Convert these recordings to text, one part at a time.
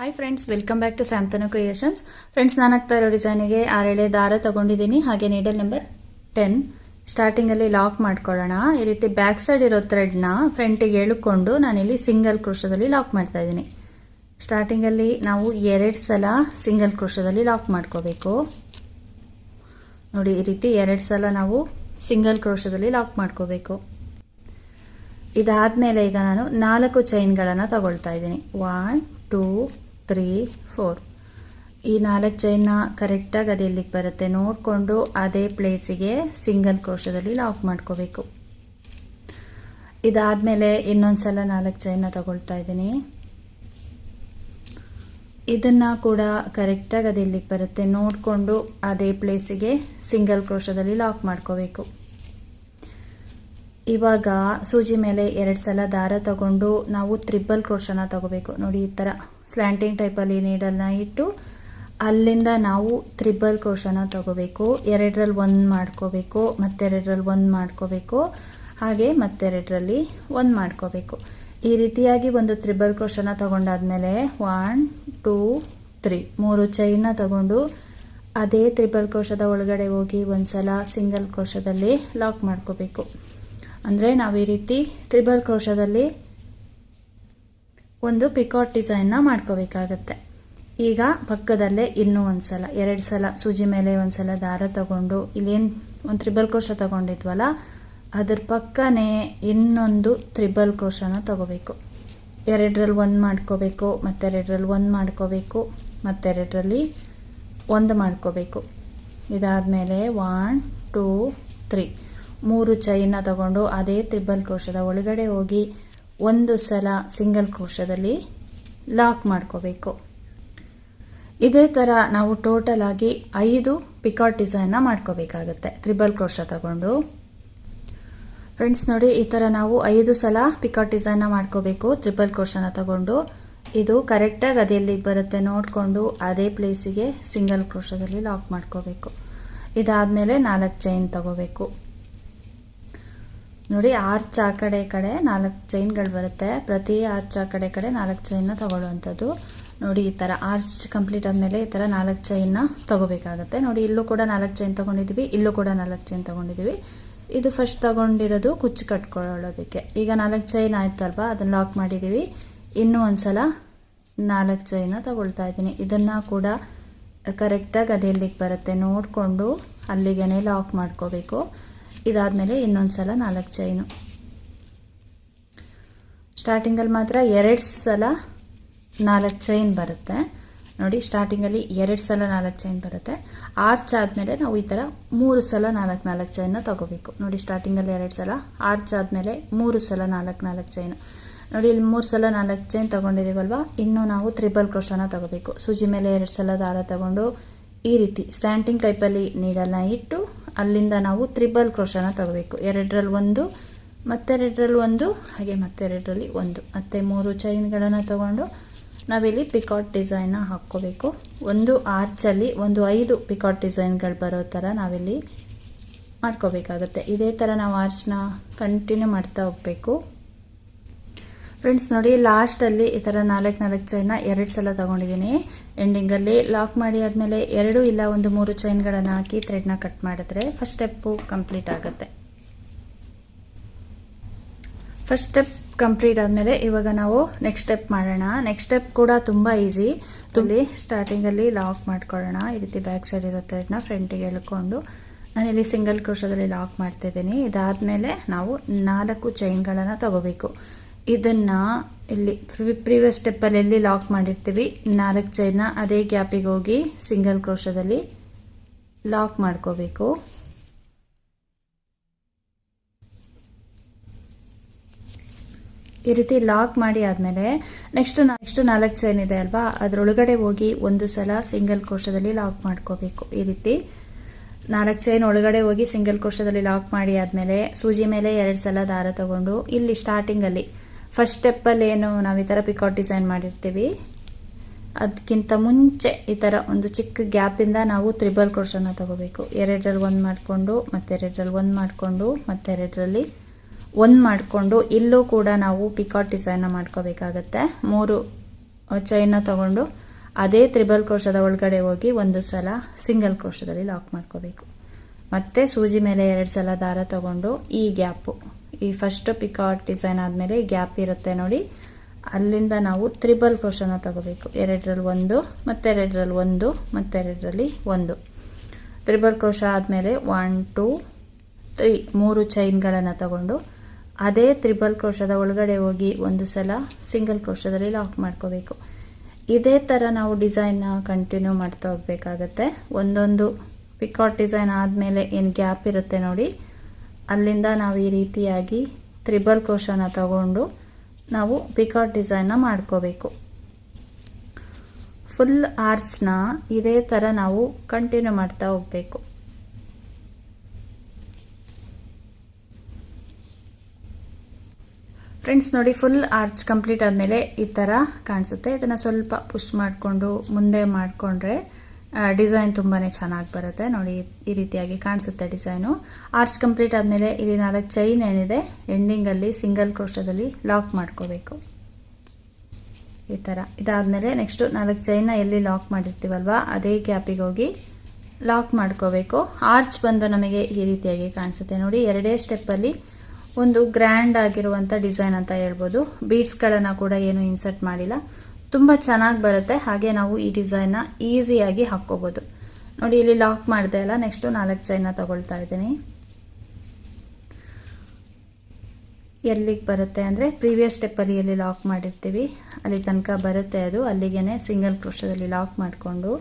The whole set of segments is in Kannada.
Hi friends welcome back to Santhanu creations friends ನಾನು ಆಗ್ತಾ ಇರೋ ಡಿಸೈನಿಗೆ ಆರೇಳೆ ದಾರ ತಗೊಂಡಿದ್ದೀನಿ. ಹಾಗೆ ನೀಡಲ್ ನಂಬರ್ ಟೆನ್ ಸ್ಟಾರ್ಟಿಂಗಲ್ಲಿ ಲಾಕ್ ಮಾಡ್ಕೊಳ್ಳೋಣ. ಈ ರೀತಿ ಬ್ಯಾಕ್ ಸೈಡ್ ಇರೋ ಥ್ರೆಡ್ನ ಫ್ರಂಟಿಗೆ ಎಳ್ಕೊಂಡು ನಾನಿಲ್ಲಿ ಸಿಂಗಲ್ ಕ್ರೋಶದಲ್ಲಿ ಲಾಕ್ ಮಾಡ್ತಾ ಇದ್ದೀನಿ. ಸ್ಟಾರ್ಟಿಂಗಲ್ಲಿ ನಾವು ಎರಡು ಸಲ ಸಿಂಗಲ್ ಕ್ರೋಶದಲ್ಲಿ ಲಾಕ್ ಮಾಡ್ಕೋಬೇಕು. ನೋಡಿ, ಈ ರೀತಿ ಎರಡು ಸಲ ನಾವು ಸಿಂಗಲ್ ಕ್ರೋಶದಲ್ಲಿ ಲಾಕ್ ಮಾಡ್ಕೋಬೇಕು. ಇದಾದಮೇಲೆ ಈಗ ನಾನು ನಾಲ್ಕು ಚೈನ್ಗಳನ್ನು ತಗೊಳ್ತಾ ಇದ್ದೀನಿ. ಒನ್ ಟೂ ತ್ರೀ ಫೋರ್ ಈ ನಾಲ್ಕು ಚೈನ್ನ ಕರೆಕ್ಟಾಗಿ ಅದು ಎಲ್ಲಿಗೆ ಬರುತ್ತೆ. ನೋಡಿಕೊಂಡು ಅದೇ ಪ್ಲೇಸಿಗೆ ಸಿಂಗಲ್ ಕ್ರೋಶದಲ್ಲಿ ಲಾಕ್ ಮಾಡ್ಕೋಬೇಕು. ಇದಾದಮೇಲೆ ಇನ್ನೊಂದು ಸಲ ನಾಲ್ಕು ಚೈನ್ನ ತಗೊಳ್ತಾ ಇದ್ದೀನಿ. ಇದನ್ನು ಕೂಡ ಕರೆಕ್ಟಾಗಿ ಅದು ಎಲ್ಲಿಗೆ ಬರುತ್ತೆ. ನೋಡಿಕೊಂಡು ಅದೇ ಪ್ಲೇಸಿಗೆ ಸಿಂಗಲ್ ಕ್ರೋಶದಲ್ಲಿ ಲಾಕ್ ಮಾಡ್ಕೋಬೇಕು. ಇವಾಗ ಸೂಜಿ ಮೇಲೆ ಎರಡು ಸಲ ದಾರ ತಗೊಂಡು ನಾವು ತ್ರಿಬಲ್ ಕ್ರೋಶನ ತಗೋಬೇಕು. ನೋಡಿ ಈ ಥರ ಸ್ಲ್ಯಾಂಟಿಂಗ್ ಟೈಪಲ್ಲಿ ನೀಡಲ್ನ ಇಟ್ಟು ಅಲ್ಲಿಂದ ನಾವು ತ್ರಿಬಲ್ ಕ್ರೋಶನ ತಗೋಬೇಕು. ಎರಡರಲ್ಲಿ ಒಂದು ಮಾಡ್ಕೋಬೇಕು, ಮತ್ತೆರಡರಲ್ಲಿ ಒಂದು ಮಾಡ್ಕೋಬೇಕು, ಹಾಗೆ ಮತ್ತೆರಡರಲ್ಲಿ ಒಂದು ಮಾಡ್ಕೋಬೇಕು. ಈ ರೀತಿಯಾಗಿ ಒಂದು ತ್ರಿಬಲ್ ಕ್ರೋಶನ ತಗೊಂಡಾದ್ಮೇಲೆ ಒನ್ ಟೂ ತ್ರೀ ಮೂರು ಚೈನ ತಗೊಂಡು ಅದೇ ತ್ರಿಬಲ್ ಕ್ರೋಶದ ಒಳಗಡೆ ಹೋಗಿ ಒಂದು ಸಲ ಸಿಂಗಲ್ ಕ್ರೋಶದಲ್ಲಿ ಲಾಕ್ ಮಾಡ್ಕೋಬೇಕು. ಅಂದರೆ ನಾವು ಈ ರೀತಿ ತ್ರಿಬಲ್ ಕ್ರೋಶದಲ್ಲಿ ಒಂದು ಪಿಕಾಟ್ ಡಿಸೈನ್ನ ಮಾಡ್ಕೋಬೇಕಾಗತ್ತೆ. ಈಗ ಪಕ್ಕದಲ್ಲೇ ಇನ್ನೂ ಒಂದು ಸಲ ಎರಡು ಸಲ ಸೂಜಿ ಮೇಲೆ ಒಂದು ಸಲ ದಾರ ತಗೊಂಡು, ಇಲ್ಲೇನು ಒಂದು ತ್ರಿಬಲ್ ಕ್ರೋಶ ತಗೊಂಡಿದ್ವಲ್ಲ, ಅದ್ರ ಪಕ್ಕನೇ ಇನ್ನೊಂದು ತ್ರಿಬಲ್ ಕ್ರೋಶನ ತಗೋಬೇಕು. ಎರಡರಲ್ಲಿ ಒಂದು ಮಾಡ್ಕೋಬೇಕು, ಮತ್ತೆರಡರಲ್ಲಿ ಒಂದು ಮಾಡ್ಕೋಬೇಕು, ಮತ್ತೆರಡರಲ್ಲಿ ಒಂದು ಮಾಡ್ಕೋಬೇಕು. ಇದಾದಮೇಲೆ ಒನ್ ಟೂ ತ್ರೀ ಮೂರು ಚೈನ ತಗೊಂಡು ಅದೇ ತ್ರಿಬಲ್ ಕ್ರೋಶದ ಒಳಗಡೆ ಹೋಗಿ ಒಂದು ಸಲ ಸಿಂಗಲ್ ಕ್ರೋಶದಲ್ಲಿ ಲಾಕ್ ಮಾಡ್ಕೋಬೇಕು. ಇದೇ ಥರ ನಾವು ಟೋಟಲ್ ಆಗಿ ಐದು ಪಿಕಾಟ್ ಡಿಸೈನ್ನ ಮಾಡ್ಕೋಬೇಕಾಗುತ್ತೆ. ತ್ರಿಬಲ್ ಕ್ರೋಶ ತಗೊಂಡು. ಫ್ರೆಂಡ್ಸ್ ನೋಡಿ, ಈ ಥರ ನಾವು ಐದು ಸಲ ಪಿಕಾಟ್ ಡಿಸೈನ್ನ ಮಾಡ್ಕೋಬೇಕು. ತ್ರಿಬಲ್ ಕ್ರೋಶನ ತಗೊಂಡು. ಇದು ಕರೆಕ್ಟಾಗಿ ಅದೆಲ್ಲಿ ಬರುತ್ತೆ. ನೋಡಿಕೊಂಡು ಅದೇ ಪ್ಲೇಸಿಗೆ ಸಿಂಗಲ್ ಕ್ರೋಶದಲ್ಲಿ ಲಾಕ್ ಮಾಡ್ಕೋಬೇಕು. ಇದಾದಮೇಲೆ ನಾಲ್ಕು ಚೈನ್ ತಗೋಬೇಕು. ನೋಡಿ, ಆರ್ಚ್ ಆ ಕಡೆ ಕಡೆ ನಾಲ್ಕು ಚೈನ್ಗಳು ಬರುತ್ತೆ. ಪ್ರತಿ ಆರ್ಚ್ ಆ ಕಡೆ ಕಡೆ ನಾಲ್ಕು ಚೈನ್ನ ತಗೊಳ್ಳುವಂಥದ್ದು. ನೋಡಿ, ಈ ಥರ ಆರ್ಚ್ ಕಂಪ್ಲೀಟ್ ಆದಮೇಲೆ ಈ ಥರ ನಾಲ್ಕು ಚೈನ್ನ ತಗೋಬೇಕಾಗುತ್ತೆ. ನೋಡಿ, ಇಲ್ಲೂ ಕೂಡ ನಾಲ್ಕು ಚೈನ್ ತೊಗೊಂಡಿದ್ದೀವಿ, ಇಲ್ಲೂ ಕೂಡ ನಾಲ್ಕು ಚೈನ್ ತೊಗೊಂಡಿದ್ದೀವಿ. ಇದು ಫಸ್ಟ್ ತಗೊಂಡಿರೋದು ಕುಚ್ಚು ಕಟ್ಕೊಳ್ಳೋದಕ್ಕೆ. ಈಗ ನಾಲ್ಕು ಚೈನ್ ಆಯ್ತಲ್ವಾ? ಅದನ್ನು ಲಾಕ್ ಮಾಡಿದ್ದೀವಿ. ಇನ್ನೂ ಒಂದು ಸಲ ನಾಲ್ಕು ಚೈನ ತಗೊಳ್ತಾ ಇದ್ದೀನಿ. ಇದನ್ನು ಕೂಡ ಕರೆಕ್ಟಾಗಿ ಅದು ಎಲ್ಲಿಗೆ ಬರುತ್ತೆ. ನೋಡಿಕೊಂಡು ಅಲ್ಲಿಗೆ ಲಾಕ್ ಮಾಡ್ಕೋಬೇಕು. ಇದಾದಮೇಲೆ ಇನ್ನೊಂದು ಸಲ ನಾಲ್ಕು ಚೈನು ಸ್ಟಾರ್ಟಿಂಗಲ್ಲಿ ಮಾತ್ರ ಎರಡು ಸಲ ನಾಲ್ಕು ಚೈನ್ ಬರುತ್ತೆ. ನೋಡಿ ಸ್ಟಾರ್ಟಿಂಗಲ್ಲಿ ಎರಡು ಸಲ ನಾಲ್ಕು ಚೈನ್ ಬರುತ್ತೆ. ಆರ್ಚ್ ಆದಮೇಲೆ ನಾವು ಈ ಥರ ಮೂರು ಸಲ ನಾಲ್ಕು ನಾಲ್ಕು ಚೈನ್ನ ತಗೋಬೇಕು. ನೋಡಿ ಸ್ಟಾರ್ಟಿಂಗಲ್ಲಿ ಎರಡು ಸಲ ಆರ್ಚ್ ಆದಮೇಲೆ ಮೂರು ಸಲ ನಾಲ್ಕು ನಾಲ್ಕು ಚೈನು ನೋಡಿ, ಇಲ್ಲಿ ಮೂರು ಸಲ ನಾಲ್ಕು ಚೈನ್ ತೊಗೊಂಡಿದ್ದೀವಲ್ವ ಇನ್ನೂ ನಾವು ತ್ರಿಬಲ್ ಕ್ರೋಶನ ತೊಗೋಬೇಕು. ಸೂಜಿ ಮೇಲೆ ಎರಡು ಸಲ ದಾರ ತಗೊಂಡು ಈ ರೀತಿ ಸ್ಟ್ಯಾಂಟಿಂಗ್ ಟೈಪಲ್ಲಿ ನೀಡಲ್ಲ ಇಟ್ಟು ಅಲ್ಲಿಂದ ನಾವು ತ್ರಿಬಲ್ ಕ್ರೋಶನ ತಗೋಬೇಕು. ಎರಡರಲ್ಲಿ ಒಂದು ಮತ್ತೆರಡರಲ್ಲಿ ಒಂದು, ಹಾಗೆ ಮತ್ತೆರಡರಲ್ಲಿ ಒಂದು. ಮತ್ತು ಮೂರು ಚೈನ್ಗಳನ್ನು ತಗೊಂಡು ನಾವಿಲ್ಲಿ ಪಿಕಾಟ್ ಡಿಸೈನ್ನ ಹಾಕ್ಕೋಬೇಕು. ಒಂದು ಆರ್ಚಲ್ಲಿ ಒಂದು ಐದು ಪಿಕಾಟ್ ಡಿಸೈನ್ಗಳು ಬರೋ ಥರ ನಾವಿಲ್ಲಿ ಮಾಡ್ಕೋಬೇಕಾಗತ್ತೆ. ಇದೇ ಥರ ನಾವು ಆರ್ಚ್ನ ಕಂಟಿನ್ಯೂ ಮಾಡ್ತಾ ಹೋಗಬೇಕು. ಫ್ರೆಂಡ್ಸ್ ನೋಡಿ ಲಾಸ್ಟಲ್ಲಿ ಈ ಥರ ನಾಲ್ಕು ನಾಲ್ಕು ಚೈನ್ನ ಎರಡು ಸಲ ತೊಗೊಂಡಿದ್ದೀನಿ ಎಂಡಿಂಗಲ್ಲಿ ಲಾಕ್ ಮಾಡಿ ಆದಮೇಲೆ ಎರಡು ಇಲ್ಲ ಒಂದು ಮೂರು ಚೈನ್ಗಳನ್ನು ಹಾಕಿ ಥ್ರೆಡ್ನ ಕಟ್ ಮಾಡಿದ್ರೆ ಫಸ್ಟ್ ಸ್ಟೆಪ್ಪು ಕಂಪ್ಲೀಟ್ ಆಗುತ್ತೆ. ಫಸ್ಟ್ ಸ್ಟೆಪ್ ಕಂಪ್ಲೀಟ್ ಆದಮೇಲೆ ಇವಾಗ ನಾವು ನೆಕ್ಸ್ಟ್ ಸ್ಟೆಪ್ ಮಾಡೋಣ. ನೆಕ್ಸ್ಟ್ ಸ್ಟೆಪ್ ಕೂಡ ತುಂಬ ಈಸಿ ತುಲಿ ಸ್ಟಾರ್ಟಿಂಗಲ್ಲಿ ಲಾಕ್ ಮಾಡ್ಕೊಳ್ಳೋಣ. ಈ ರೀತಿ ಬ್ಯಾಕ್ ಸೈಡ್ ಇರೋ ಥ್ರೆಡ್ನ ಫ್ರಂಟಿಗೆ ಎಳ್ಕೊಂಡು ನಾನಿಲ್ಲಿ ಸಿಂಗಲ್ ಕ್ರೋಶದಲ್ಲಿ ಲಾಕ್ ಮಾಡ್ತಿದ್ದೀನಿ. ಇದಾದಮೇಲೆ ನಾವು ನಾಲ್ಕು ಚೈನ್ಗಳನ್ನು ತಗೋಬೇಕು. ಇದನ್ನು ಇಲ್ಲಿ ಪ್ರಿವಿಯಸ್ ಸ್ಟೆಪ್ಪಲ್ಲಿ ಎಲ್ಲಿ ಲಾಕ್ ಮಾಡಿರ್ತೀವಿ? ನಾಲ್ಕು ಚೈನ ಅದೇ ಗ್ಯಾಪಿಗೆ ಹೋಗಿ ಸಿಂಗಲ್ ಕ್ರೋಶದಲ್ಲಿ ಲಾಕ್ ಮಾಡ್ಕೋಬೇಕು. ಈ ರೀತಿ ಲಾಕ್ ಮಾಡಿ ಆದಮೇಲೆ ನೆಕ್ಸ್ಟ್ ನೆಕ್ಸ್ಟು ನಾಲ್ಕು ಚೈನ್ ಇದೆ ಅಲ್ವಾ? ಅದರೊಳಗಡೆ ಹೋಗಿ ಒಂದು ಸಲ ಸಿಂಗಲ್ ಕೋಶದಲ್ಲಿ ಲಾಕ್ ಮಾಡ್ಕೋಬೇಕು. ಈ ರೀತಿ ನಾಲ್ಕು ಚೈನ್ ಒಳಗಡೆ ಹೋಗಿ ಸಿಂಗಲ್ ಕೋಶದಲ್ಲಿ ಲಾಕ್ ಮಾಡಿ ಆದಮೇಲೆ ಸೂಜಿ ಮೇಲೆ ಎರಡು ಸಲ ದಾರ ತಗೊಂಡು ಇಲ್ಲಿ ಸ್ಟಾರ್ಟಿಂಗಲ್ಲಿ ಫಸ್ಟ್ ಸ್ಟೆಪ್ಪಲ್ಲಿ ಏನು ನಾವು ಈ ಥರ ಪಿಕಾಟ್ ಡಿಸೈನ್ ಮಾಡಿರ್ತೀವಿ. ಅದಕ್ಕಿಂತ ಮುಂಚೆ ಈ ಥರ ಒಂದು ಚಿಕ್ಕ ಗ್ಯಾಪಿಂದ ನಾವು ತ್ರಿಬಲ್ ಕ್ರೋಶನ ತಗೋಬೇಕು. ಎರಡರಲ್ಲಿ ಒಂದು ಮಾಡಿಕೊಂಡು ಮತ್ತೆರಡರಲ್ಲಿ ಒಂದು ಮಾಡಿಕೊಂಡು ಮತ್ತೆರಡರಲ್ಲಿ ಒಂದು ಮಾಡಿಕೊಂಡು ಇಲ್ಲೂ ಕೂಡ ನಾವು ಪಿಕಾಟ್ ಡಿಸೈನ್ನ ಮಾಡ್ಕೋಬೇಕಾಗತ್ತೆ. ಮೂರು ಚೈನ ತಗೊಂಡು ಅದೇ ತ್ರಿಬಲ್ ಕ್ರೋಶದ ಒಳಗಡೆ ಹೋಗಿ ಒಂದು ಸಲ ಸಿಂಗಲ್ ಕ್ರೋಶದಲ್ಲಿ ಲಾಕ್ ಮಾಡ್ಕೋಬೇಕು. ಮತ್ತು ಸೂಜಿ ಮೇಲೆ ಎರಡು ಸಲ ದಾರ ತಗೊಂಡು ಈ ಗ್ಯಾಪು ಈ ಫಸ್ಟ್ ಪಿಕಾಟ್ ಡಿಸೈನ್ ಆದಮೇಲೆ ಗ್ಯಾಪ್ ಇರುತ್ತೆ ನೋಡಿ. ಅಲ್ಲಿಂದ ನಾವು ತ್ರಿಬಲ್ ಕ್ರೋಶನ ತಗೋಬೇಕು. ಎರಡರಲ್ಲಿ ಒಂದು ಮತ್ತೆರಡರಲ್ಲಿ ಒಂದು ಮತ್ತೆರಡರಲ್ಲಿ ಒಂದು. ತ್ರಿಬಲ್ ಕ್ರೋಶ ಆದಮೇಲೆ ಒನ್ ಟೂ ತ್ರೀ ಮೂರು ಚೈನ್ಗಳನ್ನು ತಗೊಂಡು ಅದೇ ತ್ರಿಬಲ್ ಕ್ರೋಶದ ಒಳಗಡೆ ಹೋಗಿ ಒಂದು ಸಲ ಸಿಂಗಲ್ ಕ್ರೋಶದಲ್ಲಿ ಲಾಕ್ ಮಾಡ್ಕೋಬೇಕು. ಇದೇ ಥರ ನಾವು ಡಿಸೈನ್ನ ಕಂಟಿನ್ಯೂ ಮಾಡ್ತಾ ಹೋಗಬೇಕಾಗತ್ತೆ. ಒಂದೊಂದು ಪಿಕಾಟ್ ಡಿಸೈನ್ ಆದಮೇಲೆ ಏನು ಗ್ಯಾಪ್ ಇರುತ್ತೆ ನೋಡಿ. ಅಲ್ಲಿಂದ ನಾವು ಈ ರೀತಿಯಾಗಿ ತ್ರಿಬಲ್ ಕ್ರೋಶನ ತಗೊಂಡು ನಾವು ಪಿಕಾಟ್ ಡಿಸೈನ್ನ ಮಾಡ್ಕೋಬೇಕು. ಫುಲ್ ಆರ್ಚ್ನ ಇದೇ ಥರ ನಾವು ಕಂಟಿನ್ಯೂ ಮಾಡ್ತಾ ಹೋಗಬೇಕು. ಫ್ರೆಂಡ್ಸ್, ನೋಡಿ, ಫುಲ್ ಆರ್ಚ್ ಕಂಪ್ಲೀಟ್ ಆದಮೇಲೆ ಈ ಥರ ಕಾಣಿಸುತ್ತೆ. ಇದನ್ನು ಸ್ವಲ್ಪ ಪುಷ್ ಮಾಡಿಕೊಂಡು, ಮುಂದೆ ಮಾಡಿಕೊಂಡ್ರೆ ಡಿಸೈನ್ ತುಂಬಾ ಚೆನ್ನಾಗಿ ಬರುತ್ತೆ. ನೋಡಿ, ಈ ರೀತಿಯಾಗಿ ಕಾಣಿಸುತ್ತೆ ಡಿಸೈನು. ಆರ್ಚ್ ಕಂಪ್ಲೀಟ್ ಆದಮೇಲೆ ಇಲ್ಲಿ ನಾಲ್ಕು ಚೈನ್ ಏನಿದೆ ಎಂಡಿಂಗಲ್ಲಿ ಸಿಂಗಲ್ ಕ್ರೋಶದಲ್ಲಿ ಲಾಕ್ ಮಾಡ್ಕೋಬೇಕು. ಈ ಥರ ಇದಾದಮೇಲೆ ನೆಕ್ಸ್ಟು ನಾಲ್ಕು ಚೈನ ಎಲ್ಲಿ ಲಾಕ್ ಮಾಡಿರ್ತೀವಲ್ವ, ಅದೇ ಗ್ಯಾಪಿಗೆ ಹೋಗಿ ಲಾಕ್ ಮಾಡ್ಕೋಬೇಕು. ಆರ್ಚ್ ಬಂದು ನಮಗೆ ಈ ರೀತಿಯಾಗಿ ಕಾಣಿಸುತ್ತೆ. ನೋಡಿ, ಎರಡೇ ಸ್ಟೆಪ್ಪಲ್ಲಿ ಒಂದು ಗ್ರ್ಯಾಂಡ್ ಆಗಿರುವಂಥ ಡಿಸೈನ್ ಅಂತ ಹೇಳ್ಬೋದು. ಬೀಡ್ಸ್ಗಳನ್ನು ಕೂಡ ಏನು ಇನ್ಸರ್ಟ್ ಮಾಡಿಲ್ಲ. ತುಂಬ ಚೆನ್ನಾಗಿ ಬರುತ್ತೆ. ಹಾಗೆ ನಾವು ಈ ಡಿಸೈನ್ನ ಈಸಿಯಾಗಿ ಹಾಕ್ಕೋಬೋದು. ನೋಡಿ, ಇಲ್ಲಿ ಲಾಕ್ ಮಾಡಿದೆ ಅಲ್ಲ, ನೆಕ್ಸ್ಟು ನಾಲ್ಕು ಚೈನ ತಗೊಳ್ತಾ ಇದ್ದೀನಿ. ಎಲ್ಲಿಗೆ ಬರುತ್ತೆ ಅಂದರೆ ಪ್ರೀವಿಯಸ್ ಸ್ಟೆಪ್ಪಲ್ಲಿ ಎಲ್ಲಿ ಲಾಕ್ ಮಾಡಿರ್ತೀವಿ. ಅಲ್ಲಿ ತನಕ ಬರುತ್ತೆ ಅದು. ಅಲ್ಲಿಗೆ ಸಿಂಗಲ್ ಕ್ರೋಶದಲ್ಲಿ ಲಾಕ್ ಮಾಡಿಕೊಂಡು.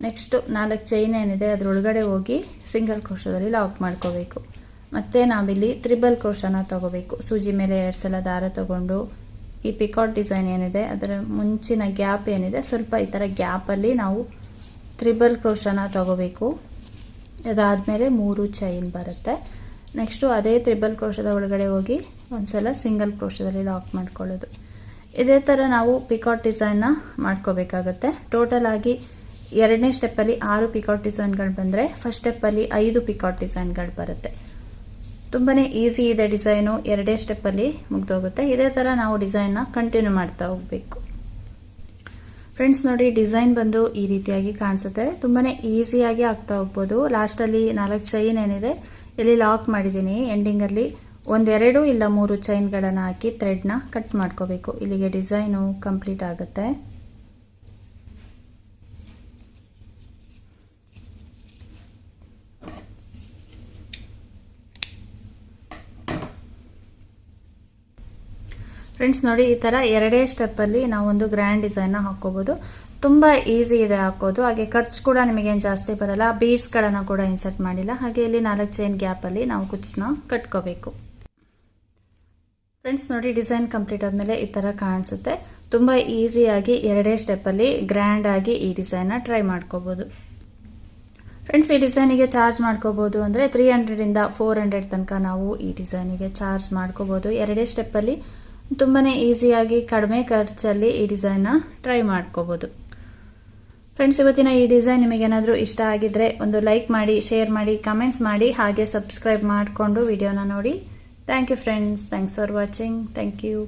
ನೆಕ್ಸ್ಟು ನಾಲ್ಕು ಚೈನ್ ಏನಿದೆ, ಅದರೊಳಗಡೆ ಹೋಗಿ ಸಿಂಗಲ್ ಕ್ರೋಶದಲ್ಲಿ ಲಾಕ್ ಮಾಡ್ಕೋಬೇಕು. ಮತ್ತು ನಾವಿಲ್ಲಿ ತ್ರಿಬಲ್ ಕ್ರೋಶನ ತಗೋಬೇಕು. ಸೂಜಿ ಮೇಲೆ ಎರಡು ಸಲ ದಾರ ತಗೊಂಡು. ಈ ಪಿಕಾಟ್ ಡಿಸೈನ್ ಏನಿದೆ, ಅದರ ಮುಂಚಿನ ಗ್ಯಾಪ್ ಏನಿದೆ, ಸ್ವಲ್ಪ ಈ ಥರ ಗ್ಯಾಪಲ್ಲಿ ನಾವು ತ್ರಿಬಲ್ ಕ್ರೋಶನ ತಗೋಬೇಕು. ಅದಾದಮೇಲೆ ಮೂರು ಚೈನ್ ಬರುತ್ತೆ. ನೆಕ್ಸ್ಟು ಅದೇ ತ್ರಿಬಲ್ ಕ್ರೋಶದ ಒಳಗಡೆ ಹೋಗಿ ಒಂದ್ಸಲ ಸಿಂಗಲ್ ಕ್ರೋಶದಲ್ಲಿ ಲಾಕ್ ಮಾಡ್ಕೊಳ್ಳೋದು. ಇದೇ ಥರ ನಾವು ಪಿಕಾಟ್ ಡಿಸೈನ್ನ ಮಾಡ್ಕೋಬೇಕಾಗತ್ತೆ. ಟೋಟಲ್ ಆಗಿ ಎರಡನೇ ಸ್ಟೆಪ್ಪಲ್ಲಿ ಆರು ಪಿಕಾಟ್ ಡಿಸೈನ್ಗಳು ಬಂದರೆ ಫಸ್ಟ್ ಸ್ಟೆಪ್ಪಲ್ಲಿ ಐದು ಪಿಕಾಟ್ ಡಿಸೈನ್ಗಳು ಬರುತ್ತೆ. ತುಂಬಾ ಈಸಿ ಇದೆ ಡಿಸೈನು ಎರಡೇ ಸ್ಟೆಪ್ಪಲ್ಲಿ ಮುಗ್ದೋಗುತ್ತೆ. ಇದೇ ಥರ ನಾವು ಡಿಸೈನ್ನ ಕಂಟಿನ್ಯೂ ಮಾಡ್ತಾ ಹೋಗಬೇಕು. ಫ್ರೆಂಡ್ಸ್ ನೋಡಿ ಡಿಸೈನ್ ಬಂದು ಈ ರೀತಿಯಾಗಿ ಕಾಣಿಸುತ್ತೆ. ತುಂಬಾ ಈಸಿಯಾಗಿ ಆಗ್ತಾ ಹೋಗ್ಬೋದು. ಲಾಸ್ಟಲ್ಲಿ ನಾಲ್ಕು ಚೈನ್ ಏನಿದೆ, ಇಲ್ಲಿ ಲಾಕ್ ಮಾಡಿದ್ದೀನಿ. ಎಂಡಿಂಗಲ್ಲಿ ಒಂದೆರಡು ಇಲ್ಲ ಮೂರು ಚೈನ್ಗಳನ್ನು ಹಾಕಿ ಥ್ರೆಡ್ನ ಕಟ್ ಮಾಡ್ಕೋಬೇಕು. ಇಲ್ಲಿಗೆ ಡಿಸೈನು ಕಂಪ್ಲೀಟ್ ಆಗುತ್ತೆ. ಫ್ರೆಂಡ್ಸ್ ನೋಡಿ, ಈ ಥರ ಎರಡೇ ಸ್ಟೆಪ್ಪಲ್ಲಿ ನಾವೊಂದು ಗ್ರ್ಯಾಂಡ್ ಡಿಸೈನ್ನ ಹಾಕ್ಕೋಬೋದು. ತುಂಬ ಈಸಿ ಇದೆ ಹಾಕೋದು. ಹಾಗೆ ಖರ್ಚು ಕೂಡ ನಿಮಗೇನು ಜಾಸ್ತಿ ಬರಲ್ಲ. ಬೀಡ್ಸ್ಗಳನ್ನು ಕೂಡ ಇನ್ಸರ್ಟ್ ಮಾಡಿಲ್ಲ. ಹಾಗೆ ಇಲ್ಲಿ ನಾಲ್ಕು ಚೈನ್ ಗ್ಯಾಪಲ್ಲಿ ನಾವು ಕುಚ್ಚನ್ನ ಕಟ್ಕೋಬೇಕು. ಫ್ರೆಂಡ್ಸ್ ನೋಡಿ ಡಿಸೈನ್ ಕಂಪ್ಲೀಟ್ ಆದಮೇಲೆ ಈ ಥರ ಕಾಣಿಸುತ್ತೆ. ತುಂಬ ಈಸಿಯಾಗಿ ಎರಡೇ ಸ್ಟೆಪ್ಪಲ್ಲಿ ಗ್ರ್ಯಾಂಡಾಗಿ ಈ ಡಿಸೈನ್ನ ಟ್ರೈ ಮಾಡ್ಕೋಬೋದು. ಫ್ರೆಂಡ್ಸ್ ಈ ಡಿಸೈನಿಗೆ ಚಾರ್ಜ್ ಮಾಡ್ಕೋಬೋದು ಅಂದರೆ ತ್ರೀ ಹಂಡ್ರೆಡಿಂದ ಫೋರ್ ಹಂಡ್ರೆಡ್ ತನಕ ನಾವು ಈ ಡಿಸೈನಿಗೆ ಚಾರ್ಜ್ ಮಾಡ್ಕೋಬೋದು. ಎರಡೇ ಸ್ಟೆಪ್ಪಲ್ಲಿ ತುಂಬಾ ಈಸಿಯಾಗಿ ಕಡಿಮೆ ಖರ್ಚಲ್ಲಿ ಈ ಡಿಸೈನ್ನ ಟ್ರೈ ಮಾಡ್ಕೋಬೋದು. ಫ್ರೆಂಡ್ಸ್ ಇವತ್ತಿನ ಈ ಡಿಸೈನ್ ನಿಮಗೇನಾದರೂ ಇಷ್ಟ ಆಗಿದ್ದರೆ ಒಂದು ಲೈಕ್ ಮಾಡಿ, ಶೇರ್ ಮಾಡಿ, ಕಮೆಂಟ್ಸ್ ಮಾಡಿ, ಹಾಗೆ ಸಬ್ಸ್ಕ್ರೈಬ್ ಮಾಡಿಕೊಂಡು ವಿಡಿಯೋನ ನೋಡಿ. Thank you friends thanks for watching thank you